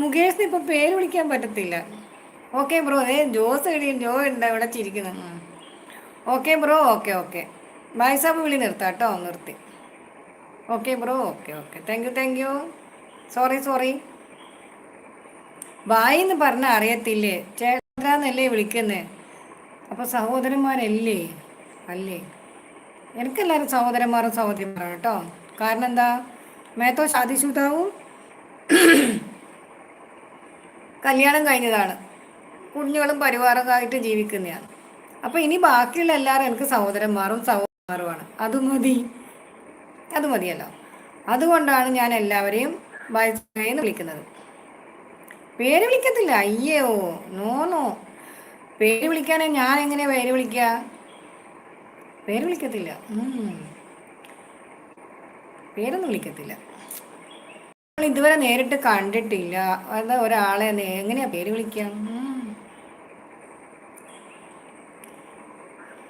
മുകേഷിന് ഇപ്പൊ പേര് വിളിക്കാൻ പറ്റത്തില്ല. ഓക്കെ ബ്രോ ഏ ജോസ് എടി ജോ ഉണ്ട് ഇവിടെ ചിരിക്കുന്നു? ഓക്കെ ബ്രോ ഓക്കെ ഓക്കെ ബായ്സാബ് വിളി നിർത്താം കേട്ടോ നിർത്തി. Okay bro okay okay thank you thank you sorry sorry bye എന്ന് പറഞ്ഞാൽ അറിയത്തില്ലേ? ചേട്ടനല്ലേ വിളിക്കുന്നേ? അപ്പോൾ സഹോദരന്മാരല്ലേ? അല്ലേ? എനിക്കെല്ലാവരും സഹോദരന്മാരും സഹോദരിമാരാണ് കേട്ടോ. കാരണം എന്താ? മേത്തോ ശാദിശുതാവും കല്യാണം കഴിഞ്ഞതാണ്. കുഞ്ഞുങ്ങളും ആയിട്ട് ജീവിക്കുന്നതാണ്. അപ്പോൾ ഇനി ബാക്കിയുള്ള എല്ലാവരും എനിക്ക് സഹോദരന്മാരും സഹോദരന്മാരുമാണ് അത് മതി. അത് മതിയല്ലോ. അതുകൊണ്ടാണ് ഞാൻ എല്ലാവരെയും എന്ന് വിളിക്കുന്നത്. പേര് വിളിക്കത്തില്ല. അയ്യോ നോ നോ. പേര് വിളിക്കാനേ ഞാൻ എങ്ങനെ പേര് വിളിക്കുക പേര് വിളിക്കത്തില്ല. പേരൊന്നും വിളിക്കത്തില്ല. ഇതുവരെ നേരിട്ട് കണ്ടിട്ടില്ല. അതാ ഒരാളെ എങ്ങനെയാ പേര് വിളിക്കാം?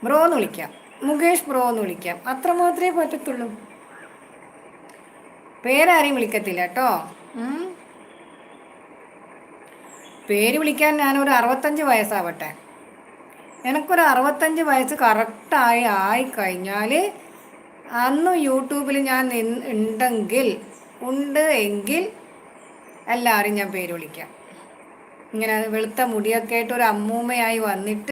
ബ്രോ എന്ന് വിളിക്കാം. മുകേഷ് ബ്രോ എന്ന് വിളിക്കാം. അത്ര മാത്രമേ പറ്റത്തുള്ളൂ. പേരാരെയും വിളിക്കത്തില്ല കേട്ടോ. പേര് വിളിക്കാൻ ഞാൻ ഒരു അറുപത്തഞ്ച് വയസ്സാവട്ടെ. എനിക്കൊരു അറുപത്തഞ്ച് വയസ്സ് കറക്റ്റായി ആയി കഴിഞ്ഞാൽ അന്ന് യൂട്യൂബിൽ ഞാൻ ഉണ്ടെങ്കിൽ ഉണ്ട് എങ്കിൽ എല്ലാവരും ഞാൻ പേര് വിളിക്കാം. ഇങ്ങനെ വെളുത്ത മുടിയൊക്കെ ആയിട്ട് ഒരു അമ്മൂമ്മയായി വന്നിട്ട്